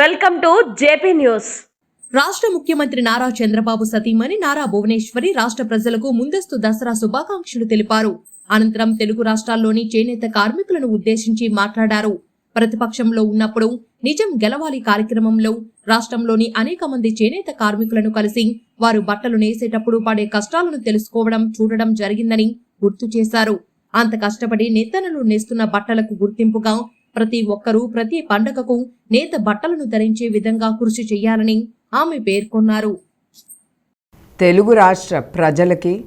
Welcome to JP news. రాష్ట్ర ముఖ్యమంత్రి నారా చంద్రబాబు సతీమణి నారా భువనేశ్వరి రాష్ట్ర ప్రజలకు ముందస్తు దసరా శుభాకాంక్షలు తెలిపారు. అనంతరం తెలుగు రాష్ట్రాల్లోని చేనేత కార్మికులను ఉద్దేశించి మాట్లాడారు. ప్రతిపక్షంలో ఉన్నప్పుడు నిజం గెలవాలి కార్యక్రమంలో రాష్ట్రంలోని అనేక మంది చేనేత కార్మికులను కలిసి వారు బట్టలు నేసేటప్పుడు పడే కష్టాలను తెలుసుకోవడం చూడడం జరిగిందని గుర్తు చేశారు. అంత కష్టపడి నేతనలు నేస్తున్న బట్టలకు గుర్తింపుగా ప్రతి ఒక్కరూ ప్రతి పండగకు నేత బట్టలను ధరించే విధంగా కృషి చేయాలని ఆమె పేర్కొన్నారు. తెలుగు రాష్ట్ర ప్రజలకి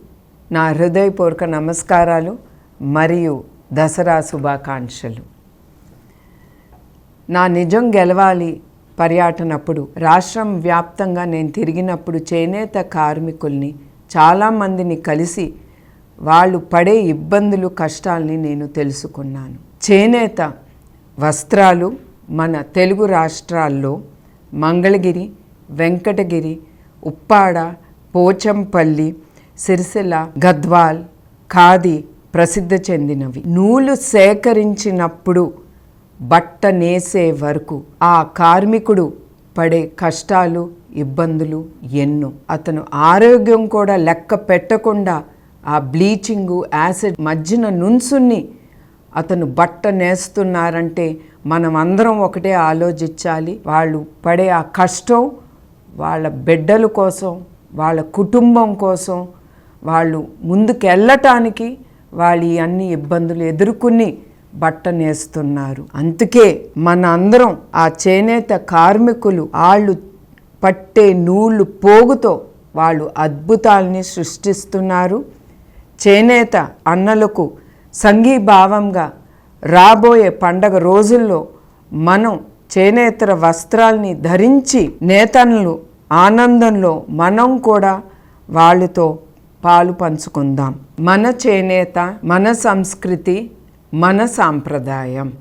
నా హృదయపూర్వక నమస్కారాలు మరియు దసరా శుభాకాంక్షలు. నా నిజం గెలవాలి పర్యటనప్పుడు రాష్ట్రం వ్యాప్తంగా నేను తిరిగినప్పుడు చేనేత కార్మికుల్ని చాలామందిని కలిసి వాళ్ళు పడే ఇబ్బందులు కష్టాల్ని నేను తెలుసుకున్నాను. చేనేత వస్త్రాలు మన తెలుగు రాష్ట్రాల్లో మంగళగిరి వెంకటగిరి ఉప్పాడ పోచంపల్లి సిరిసిల్ల గద్వాల్ ఖాదీ ప్రసిద్ధి చెందినవి. నూలు సేకరించినప్పుడు బట్ట నేసే వరకు ఆ కార్మికుడు పడే కష్టాలు ఇబ్బందులు ఎన్నో. అతను ఆరోగ్యం కూడా లెక్క పెట్టకుండా ఆ బ్లీచింగు యాసిడ్ మధ్యన నుంచుని అతను బట్ట నేస్తున్నారంటే మనం అందరం ఒకటే ఆలోచించాలి. వాళ్ళు పడే ఆ కష్టం వాళ్ళ బిడ్డల కోసం వాళ్ళ కుటుంబం కోసం వాళ్ళు ముందుకు వెళ్ళటానికి వాళ్ళు ఈ అన్ని ఇబ్బందులు ఎదుర్కొని బట్ట నేస్తున్నారు. అందుకే మన అందరం ఆ చేనేత కార్మికులు వాళ్ళు పట్టే నూళ్ళు పోగుతో వాళ్ళు అద్భుతాల్ని సృష్టిస్తున్నారు. చేనేత అన్నలకు సంఘీభావంగా రాబోయే పండగ రోజుల్లో మనం చేనేతర వస్త్రాల్ని ధరించి నేతన్లు ఆనందంలో మనం కూడా వాళ్ళతో పాలు పంచుకుందాం. మన చేనేత మన సంస్కృతి మన సాంప్రదాయం.